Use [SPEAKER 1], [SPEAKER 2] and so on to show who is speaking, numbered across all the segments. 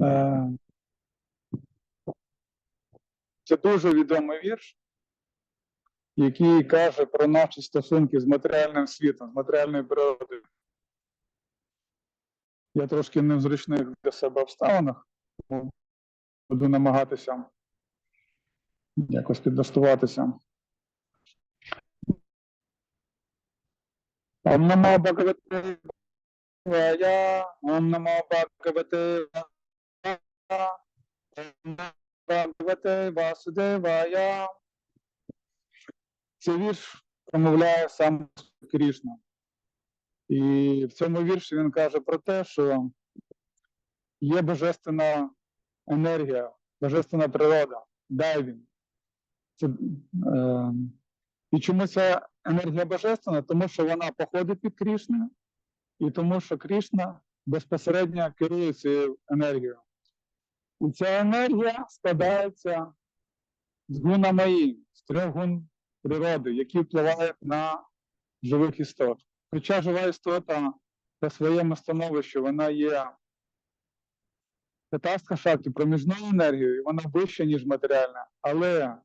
[SPEAKER 1] Е, Це дуже відомий вірш, який каже про наші стосунки з матеріальним світом, з матеріальною природою. Я трошки не в зручних для себе обставинах, тому буду намагатися якось підлаштуватися. Ом намо Бхагавате Вая, Ом намо Бхагавате Бхагавате Васудевая. Цей вірш промовляє сам Крішна. І в цьому вірші він каже про те, що є божественна енергія, божественна природа, дайвін. Е, і чому ця енергія божественна? Тому що вона походить від Крішни, і тому що Крішна безпосередньо керує цією енергією. І ця енергія складається з гуна маї, з трьох гун природи, які впливають на живих істот. Хоча жива істота по своєму становищу вона є катастка шахті проміжною енергією, вона вища, ніж матеріальна. Але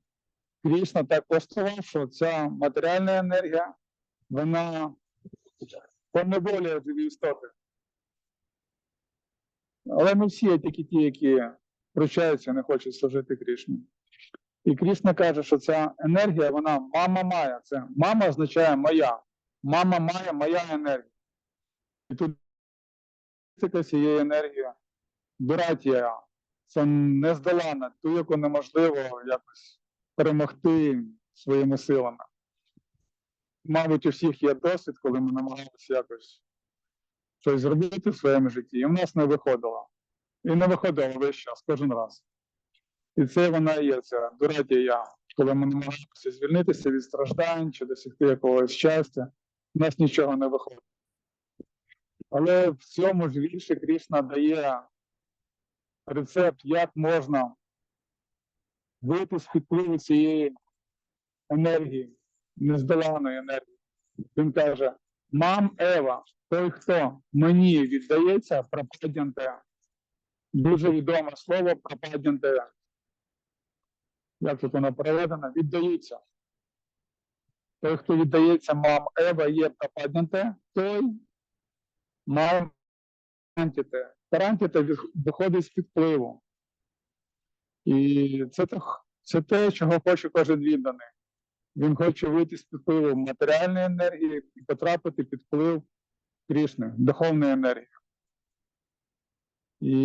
[SPEAKER 1] Крішна так влаштував, що ця матеріальна енергія, вона поневолює живі істоти. Але ми всі є тільки ті, які прощаються, не хочуть служити Крішні. І Крішна каже, що ця енергія, вона мама має. Це мама означає моя. Мама має моя енергія. І тут цієї енергії братія, це нездолана, ту, яку неможливо якось перемогти своїми силами. Мабуть, у всіх є досвід, коли ми намагалися якось щось зробити в своєму житті, і в нас не виходило. І не виходило весь час, кожен раз. І це вона і є, ця дуратія, коли ми намагаємося звільнитися від страждань чи досягти якогось щастя, у нас нічого не виходить. Але в цьому ж вірші Крішна дає рецепт, як можна вийти з підпливу цієї енергії, нездоланої енергії. Він каже: Мам Ева, той, хто мені віддається, пропадянте. Дуже відоме слово пропадянте. Як тут воно переведено? Віддаються. Той, хто віддається мам Ева, є пропадянте, той мам Тарантіте. Тарантіте виходить з підпливу. І це, це те, чого хоче кожен відданий. Він хоче вийти з підпливу матеріальної енергії і потрапити під вплив Крішни, духовної енергії. І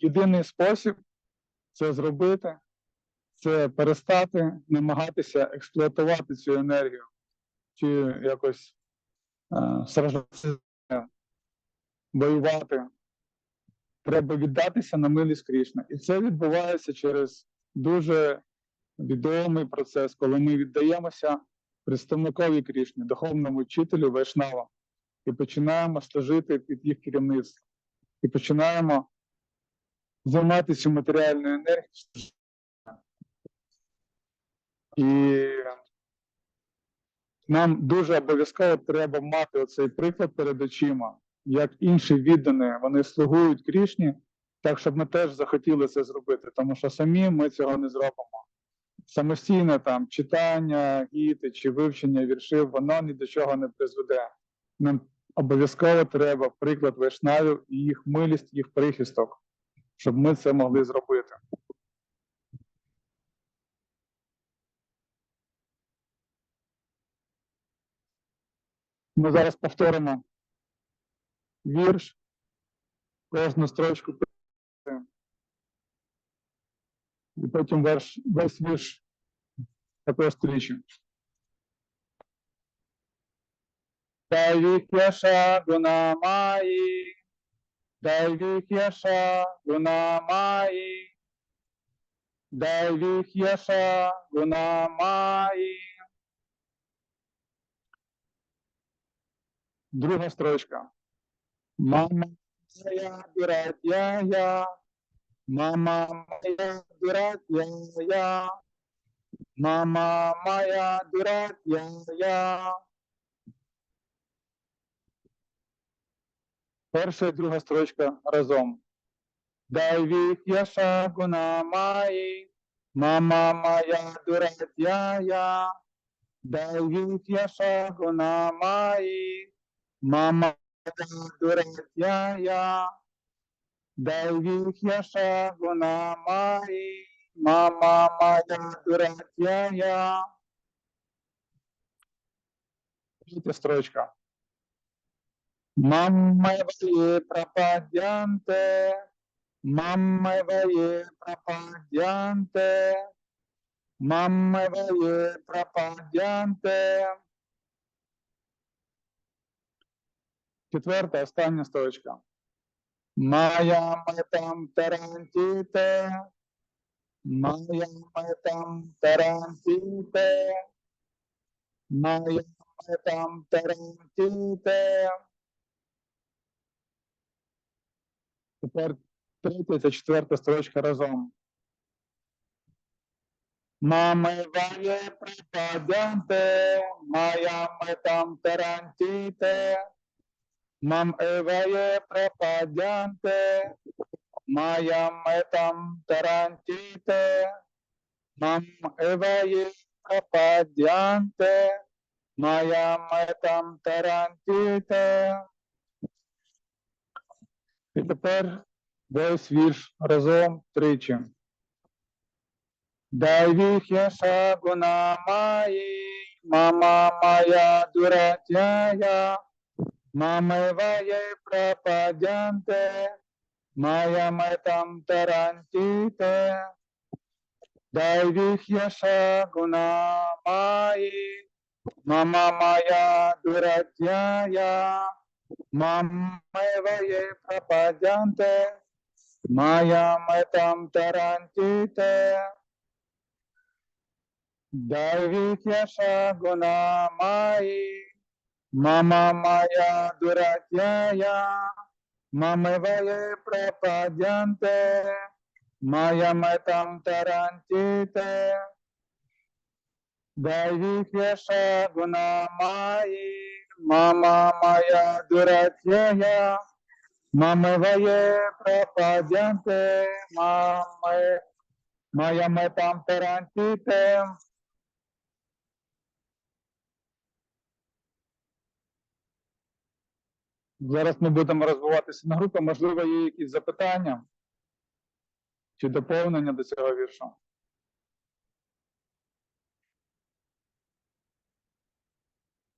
[SPEAKER 1] єдиний спосіб це зробити, це перестати намагатися експлуатувати цю енергію, чи якось е, сражатися, воювати. Треба віддатися на милість Крішна. І це відбувається через дуже відомий процес, коли ми віддаємося представникові Крішни, духовному вчителю Вайшнава, і починаємо служити під їх керівництвом. І починаємо займатися матеріальною енергією. І нам дуже обов'язково треба мати оцей приклад перед очима, як інші віддані, вони слугують Крішні, так щоб ми теж захотіли це зробити, тому що самі ми цього не зробимо. Самостійне там читання, гіти чи вивчення віршів, воно ні до чого не призведе. Нам обов'язково треба приклад вайшнавів і їх милість, їх прихисток, щоб ми це могли зробити. Ми зараз повторимо вірш, кожну строчку і потім весь вірш також тричі. Дайвік'яша гунамаї, Дайвік'яша гунамаї, Дайвік'яша гунамаї. Друга строчка. Мама моя дуратяя, мама моя дуратяя, мама моя дуратяя. Перша і друга строчка разом. Дайвік яша гунамаї, мама моя дуратяя. Дайвік яша гунамаї, мама моя дуратяя. Дайвік яша гунамаї, мама моя дуратяя. Третя строчка. Маммеває пропадянте, маммеває пропадянте, маммеває пропадянте. Четверта, остання строчка. Моя метам тарантіте, моя метам тарантіте, моя метам тарантіте. Тепер третя та четверта строчка разом. Мами ває припадянте, моя метам тарантіте, мам еває припадянте, моя метам тарантіте, мам еває припадянте, моя метам тарантіте. І тепер весь вірш разом тричі. Дай віхя шагуна маї, мама моя дуратяя, мамиває пропадянте, моя метам тарантіте. Дай віхя шагуна маї, мама моя дуратяя, Мамеває пропадянте, моя метам тарантіте. Давік яша гуна маї, мама моя дуратяя, мамеває пропадянте, моя метам тарантіте. Давік яша Мама моя дуратяя, мамиває пропадянте, мами, моя метам тарантіте. Зараз ми будемо розвиватися на групи. Можливо, є якісь запитання чи доповнення до цього віршу.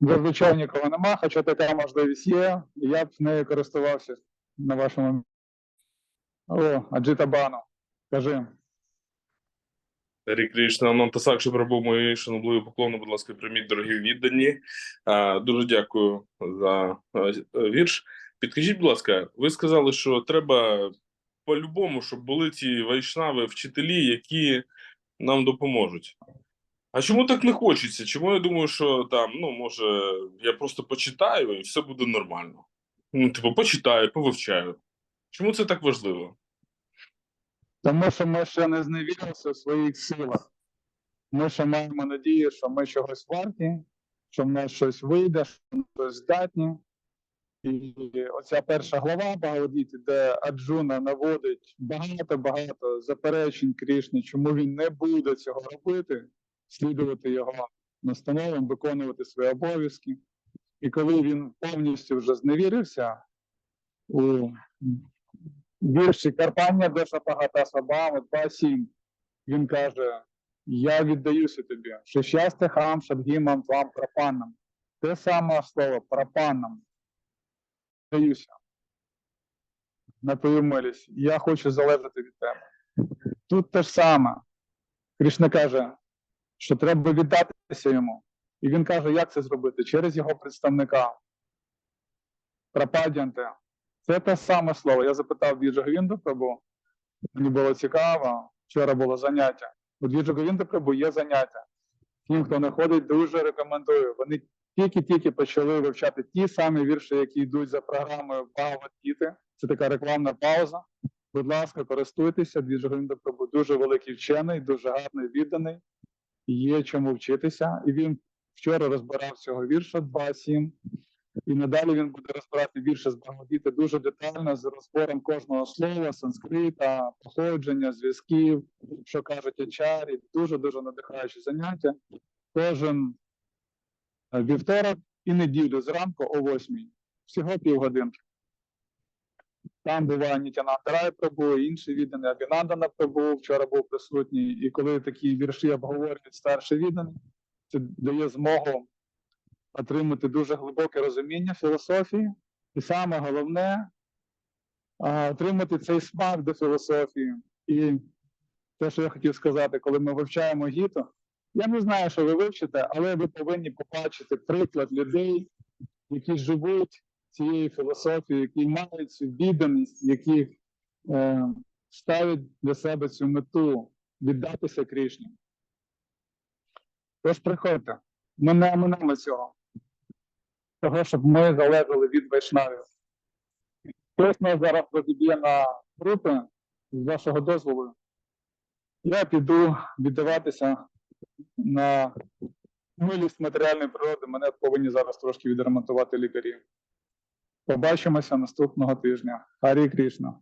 [SPEAKER 1] Зазвичай нікого нема, хоча така можливість є, я б нею користувався на вашому. О, Аджита Бану. Кажи.
[SPEAKER 2] Рі Крішна, Анантасак, що прибув мої шанобливі поклони, будь ласка, прийміть, дорогі віддані. Дуже дякую за вірш. Підкажіть, будь ласка, ви сказали, що треба по-любому, щоб були ці вайшнави, вчителі, які нам допоможуть. А чому так не хочеться? Чому я думаю, що там, ну, може, я просто почитаю і все буде нормально? Ну, типу, почитаю, повивчаю. Чому це так важливо?
[SPEAKER 1] Тому що ми ще не зневірилися в своїх силах. Ми ще маємо надію, що ми чогось варті, що в нас щось вийде, що ми щось здатні. І оця перша глава Багавадгіти, де Аджуна наводить багато-багато заперечень Крішни, чому він не буде цього робити, слідувати його настановам, виконувати свої обов'язки. І коли він повністю вже зневірився у вірші Карпання Деша Пагата Сабами 2.7, він каже: Я віддаюся тобі, що щастя хам шабгімам твам пропанам. Те саме слово пропанам. Віддаюся на твою милість. Я хочу залежати від тебе. Тут те ж саме. Кришна каже, що треба віддатися йому. І він каже, як це зробити? Через його представника. Прападянте. Це те саме слово. Я запитав Двіджа Говінду Прабу. Мені було цікаво. Вчора було заняття. У Двіджа Говінду Прабу є заняття. Тим, хто не ходить, дуже рекомендую. Вони тільки-тільки почали вивчати ті самі вірші, які йдуть за програмою Бхагават-гіти. Це така рекламна пауза. Будь ласка, користуйтеся. Двіджа Говінда Прабу дуже великий вчений, дуже гарний, відданий. Є чому вчитися. І він вчора розбирав цього вірша 2.7 І надалі він буде розбирати більше з Бхагавадгіти дуже детально з розбором кожного слова, санскрита, походження, зв'язків, що кажуть ачарі. Дуже дуже надихаючі заняття. Кожен е, вівторок і неділю зранку о 8. Всього півгодинки. Там буває Нітянанда Рай Прабу, інші віддані Абінандана Прабу вчора був присутній. І коли такі вірші обговорюють старші віддані, це дає змогу отримати дуже глибоке розуміння філософії, і саме головне отримати цей смак до філософії. І те, що я хотів сказати, коли ми вивчаємо гіту, я не знаю, що ви вивчите, але ви повинні побачити приклад людей, які живуть цією філософією, які мають цю відданість, які е, ставлять для себе цю мету віддатися Крішні. Тож приходьте, ми не оминемо цього. Того, щоб ми залежали від вайшнавів. Хтось нас зараз розіб'є на групи з вашого дозволу. Я піду віддаватися на милість матеріальної природи. Мене повинні зараз трошки відремонтувати лікарі. Побачимося наступного тижня. Харі Крішна.